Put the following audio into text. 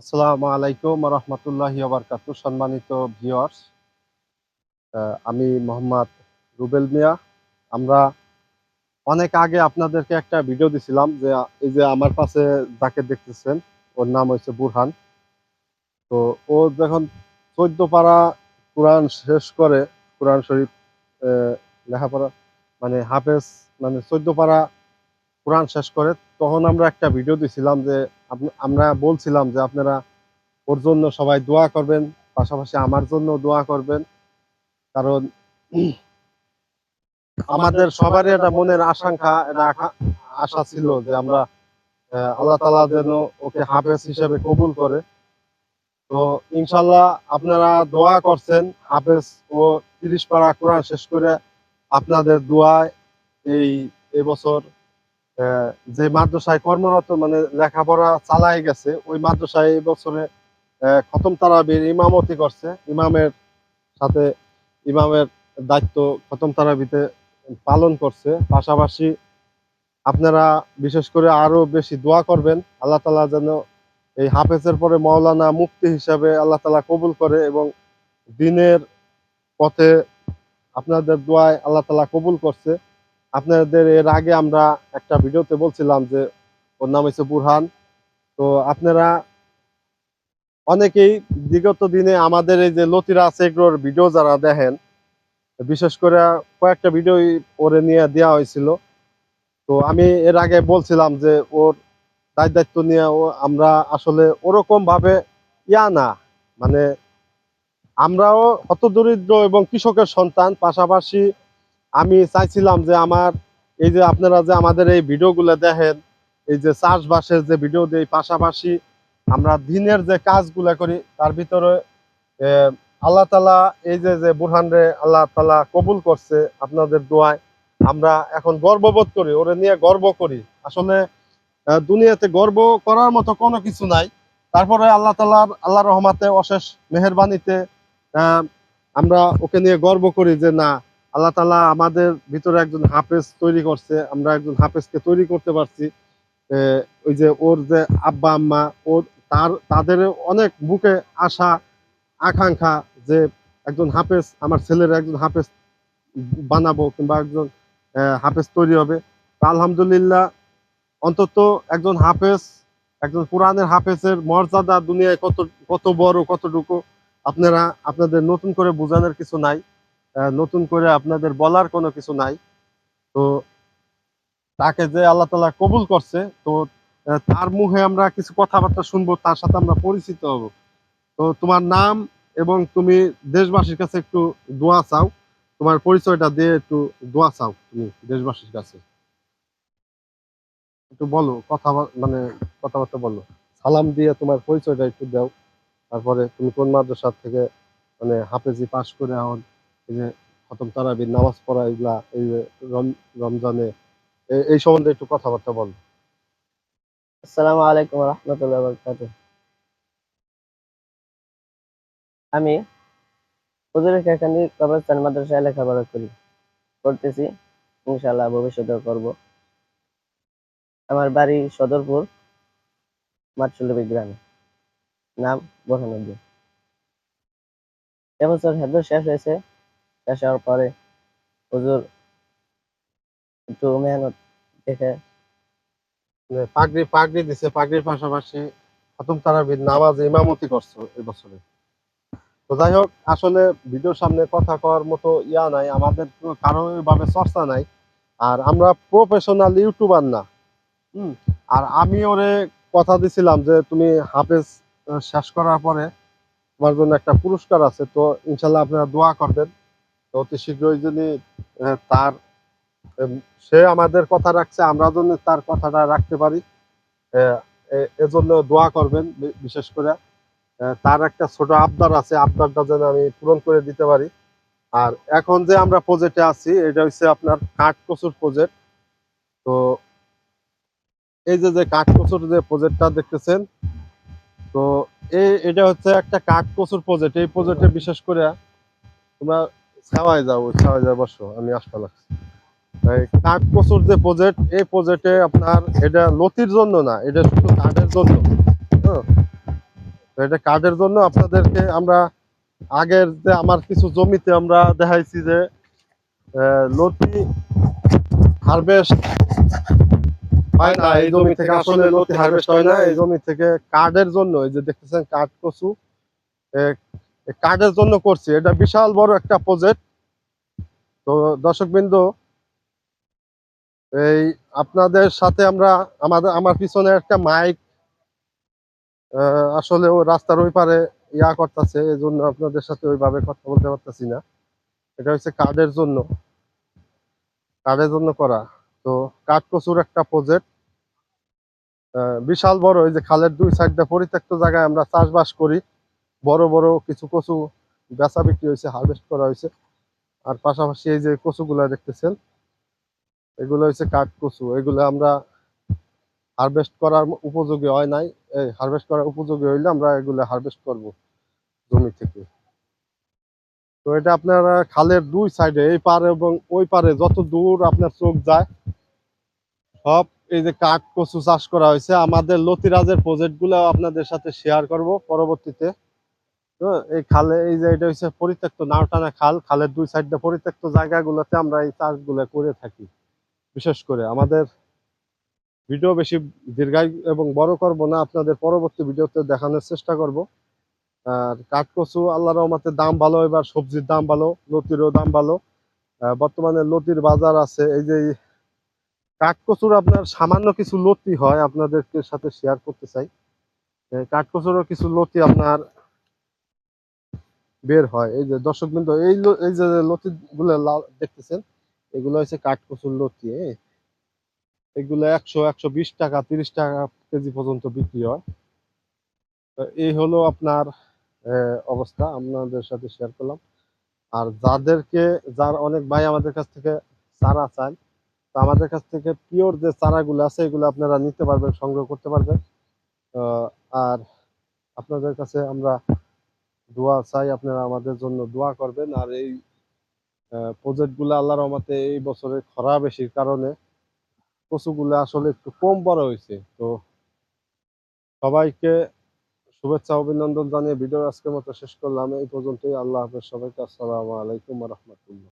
আসসালামু আলাইকুম রহমতুল্লাহি বারকাতু সম্মানিত ভিউয়ার্স। আমি মোহাম্মদ রুবেল মিয়া। আমরা অনেক আগে আপনাদেরকে একটা ভিডিও দিছিলাম যে, এই যে আমার পাশে যাকে দেখতেছেন, ওর নাম হচ্ছে বুরহান। তো ও যখন চোদ্দ পাড়া কোরআন শেষ করে, কোরআন শরীফ লেখাপড়া মানে হাফেজ মানে চোদ্দ পাড়া কোরআন শেষ করে তখন আমরা একটা ভিডিও দিছিলাম যে আমরা বলছিলাম যে আপনারা ওর জন্য সবাই দোয়া করবেন পাশাপাশি আমার জন্য দোয়া করবেন। কারণ আমাদের সবারই একটা মনের আশঙ্কা আশা ছিল যে আমরা আল্লাহ তালা যেন ওকে হাফেজ হিসেবে কবুল করে। তো ইনশাল্লাহ আপনারা দোয়া করছেন হাফেজ ও তিরিশ পারা কোরআন শেষ করে আপনাদের দোয়ায় এই এবছর যে মাদ্রাসায় কর্মরত মানে লেখাপড়া চালাই গেছে, ওই মাদ্রাসায় এই বছরে খতম তারাবির ইমামতি করছে। ইমামের সাথে ইমামের দায়িত্ব খতম তারাবিতে পালন করছে। পাশাপাশি আপনারা বিশেষ করে আরও বেশি দোয়া করবেন। আল্লাহ তালা যেন এই হাফেজের পরে মাওলানা মুক্তি হিসাবে আল্লাহ তালা কবুল করে এবং দিনের পথে আপনাদের দোয়ায় আল্লাহ তালা কবুল করছে। আপনাদের এর আগে আমরা একটা ভিডিওতে বলছিলাম যে ওর নাম হচ্ছে বুরহান। তো আপনারা অনেকেই বিগত দিনে আমাদের এই যে লতিরা সেগ্রোর ভিডিও যারা দেখেন, বিশেষ করে কয়েকটা ভিডিও ওরে নিয়ে দেওয়া হয়েছিল। তো আমি এর আগে বলছিলাম যে ওর দায় দায়িত্ব নিয়ে ও আমরা আসলে ওরকম ভাবে ইয়া না। মানে আমরাও অত দরিদ্র এবং কৃষকের সন্তান, পাশাপাশি আমি চাইছিলাম যে আমার, এই যে আপনারা যে আমাদের এই ভিডিওগুলো দেখেন, এই যে চাষবাসের যে ভিডিও দেই, পাশাপাশি আমরা দিনের যে কাজগুলো করি, তার ভিতরে আল্লাহ তালা এই যে যে বুরহান রে আল্লাহ তালা কবুল করছে আপনাদের দোয়ায়, আমরা এখন গর্ববোধ করি, ওরে নিয়ে গর্ব করি। আসলে দুনিয়াতে গর্ব করার মতো কোনো কিছু নাই। তারপরে আল্লাহ তালার, আল্লাহ রহমাতে অশেষ মেহরবানিতে আমরা ওকে নিয়ে গর্ব করি যে না আল্লাহ তালা আমাদের ভিতরে একজন হাফেজ তৈরি করছে, আমরা একজন হাফেজকে তৈরি করতে পারছি। ওই যে ওর যে আব্বা, আম্মা ওর তার, তাদের অনেক বুকে আশা, আকাঙ্ক্ষা যে একজন হাফেজ, আমার ছেলের একজন হাফেজ বানাবো কিংবা একজন হাফেজ তৈরি হবে। আলহামদুলিল্লাহ অন্তত একজন হাফেজ, একজন কোরআনের হাফেজের মর্যাদা দুনিয়ায় কত কত বড়, কতটুকু, আপনারা, আপনাদের নতুন করে বোঝানোর কিছু নাই। নতুন করে আপনাদের বলার কোনো কিছু নাই। তো তাকে যে আল্লাহ তালা কবুল করছে, তো তার মুখে আমরা কিছু কথাবার্তা শুনব, তার সাথে আমরা পরিচিত হব। তো তোমার নাম এবং তুমি দেশবাসীর কাছে একটু দোয়া চাও। তোমার পরিচয়টা দিয়ে একটু দোয়া চাও তুমি দেশবাসীর কাছে। একটু বলো, কথা মানে কথাবার্তা বলো। সালাম দিয়ে তোমার পরিচয়টা একটু দাও। তারপরে তুমি কোন মাদ্রাসা থেকে মানে হাফেজি পাশ করে এখন খতম নামাজ পড়া এগুলা, এই যে রমজানে এই সম্বন্ধে একটু কথাবার্তা বলো। আসসালামু আলাইকুম রহমতুল্লাহ বরকাত আমি হুজুরের কাকান্দি কবরস্থান মাদ্রাসায় লেখাপড়া করি করতেছি ভবিষ্যতেও করব। আমার বাড়ি সদরপুর মাটসুলবি গ্রামে, নাম বোরহানুদ্দিন। এবছর হেদ্র শেষ হয়েছে হওয়ার পরে হুজুর একটু মেহনত দেখে পাগড়ি পাগড়ি দিছে, পাগড়ির পাশাপাশি খতম তারাবির নামাজ ইমামতি করছ এবছরে তো যাই হোক, আসলে ভিডিওর সামনে কথা কওয়ার মতো ইয়া নাই, আমাদের কারও ভাবে চর্চা নাই। আর আমরা প্রফেশনাল ইউটিউবার না, হুম? আর আমি ওরে কথা দিছিলাম যে তুমি হাফেজ শেষ করার পরে তোমার জন্য একটা পুরস্কার আছে, তো ইনশাল্লাহ আপনারা দোয়া করবেন। অতি শীঘ্রই যদি তার সে আমাদের কথা রাখছে, আমরা যেন তার কথাটা রাখতে পারি এজন্য দোয়া করবেন বিশেষ করে তার একটা ছোট আবদার আছে, আবদারটা যেন আমি পূরণ করে দিতে পারি। আর এখন যে আমরা প্রজেক্টে আছি, এটা হচ্ছে আপনার কাঠকচুর প্রজেক্ট তো এই যে যে কাঠকচুর যে প্রজেক্টটা দেখতেছেন, তো এই এটা হচ্ছে একটা কাঠকচুর প্রজেক্ট এই প্রজেক্টে বিশেষ করে তোমরা ছাওয়ায় যাও ছাওয়ায় যাও, বসো, আমি আসতে লাগছি। এই কাঠকচুর যে প্রজেক্ট এই প্রজেক্টে আপনার এটা লতির জন্য না, এটা শুধু কাঠের জন্য? হ্যাঁ? এটা কার্ডের জন্য? আপনাদেরকে আমরা আগের যে আমার কিছু জমিতে আমরা দেখাইছি যে লতি হারভেস্ট হয় না, এই জমি থেকে আসলে লতি হারভেস্ট হয় না, এই জমি থেকে কার্ডের জন্য? এই যে দেখতেছেন কাঠ কচু কার্ডের জন্য করছি। এটা বিশাল বড় একটা প্রজেক্ট তো দর্শকবৃন্দ, এই আপনাদের সাথে আমরা, আমাদের, আমার পিছনে একটা মাইক আসলে ও রাস্তার ওই পারে ইয়া করতেছে এই জন্য আপনাদের সাথে ওইভাবে কথা বলতে পারতেছি না। এটা হচ্ছে কার্ডের জন্য কার্ডের জন্য করা। তো কাঠ কচুর একটা প্রজেক্ট বিশাল বড়, এই যে খালের দুই সাইডে পরিত্যক্ত জায়গায় আমরা চাষবাস করি। বড় বড় কিছু কচু বেচা বিক্রি হয়েছে হারভেস্ট করা হয়েছে। আর পাশাপাশি এই যে কচুগুলা দেখতেছেন, এগুলো হচ্ছে কাঠ কচু। এগুলো আমরা হারভেস্ট করার উপযোগী হয় নাই। এই হারভেস্ট করার উপযোগী হইলে আমরা এগুলো হারভেস্ট করব জমি থেকে। তো এটা আপনারা খালের দুই সাইডে এই পারে এবং ওই পারে যত দূর আপনার চোখ যায়, সব এই যে কাঠ কচু চাষ করা হয়েছে। আমাদের লতিরাজের প্রজেক্টগুলো আপনাদের সাথে শেয়ার করব পরবর্তীতে। তো এই খালে, এই যে এটা হচ্ছে পরিত্যক্ত নাওটানা খাল, খালের দুই সাইডে পরিত্যক্ত জায়গাগুলোতে আমরা এই চাষগুলো করে থাকি, বিশেষ করে। আমাদের ভিডিও বেশি দীর্ঘায়ু এবং বড় করব না, আপনাদের পরবর্তী ভিডিওতে দেখানোর চেষ্টা করব। আর কাঠকচু আল্লাহ রহমতের দাম ভালো, এবার সবজির দাম ভালো, লতিরও দাম ভালো। বর্তমানে লতির বাজার আছে, এই যে কাঠকচুর আপনার সামান্য কিছু লতি হয়, আপনাদেরকে সাথে শেয়ার করতে চাই। কাঠকচুরও কিছু লতি আপনার বের হয়। এই যে দর্শক বিন্দু, এই এই যে লতি গুলো লাল দেখতেছেন, এগুলো হচ্ছে কাঠকচুর লতি হ্যাঁ? এগুলো একশো একশো বিশ টাকা, তিরিশ টাকা কেজি পর্যন্ত বিক্রি হয়। তো এই হলো আপনার অবস্থা। আপনাদের সাথে শেয়ার করলাম। আর যাদেরকে, যার অনেক ভাই আমাদের কাছ থেকে চারা চান, তো আমাদের কাছ থেকে পিওর যে চারাগুলো আছে, এগুলো আপনারা নিতে পারবেন, সংগ্রহ করতে পারবেন। আর আপনাদের কাছে আমরা দোয়া চাই আপনারা আমাদের জন্য দোয়া করবেন। আর এই প্রজেক্টগুলো আল্লাহর রহমতে এই বছরের খরা বেশির কারণে কচুগুলো আসলে একটু কম বড় হয়েছে। তো সবাইকে শুভেচ্ছা, অভিনন্দন জানিয়ে ভিডিও আজকের মতো শেষ করলাম। এই পর্যন্তই। আল্লাহ হাফেজ সবাইকে। আসসালামু আলাইকুম রহমতুল্লাহ।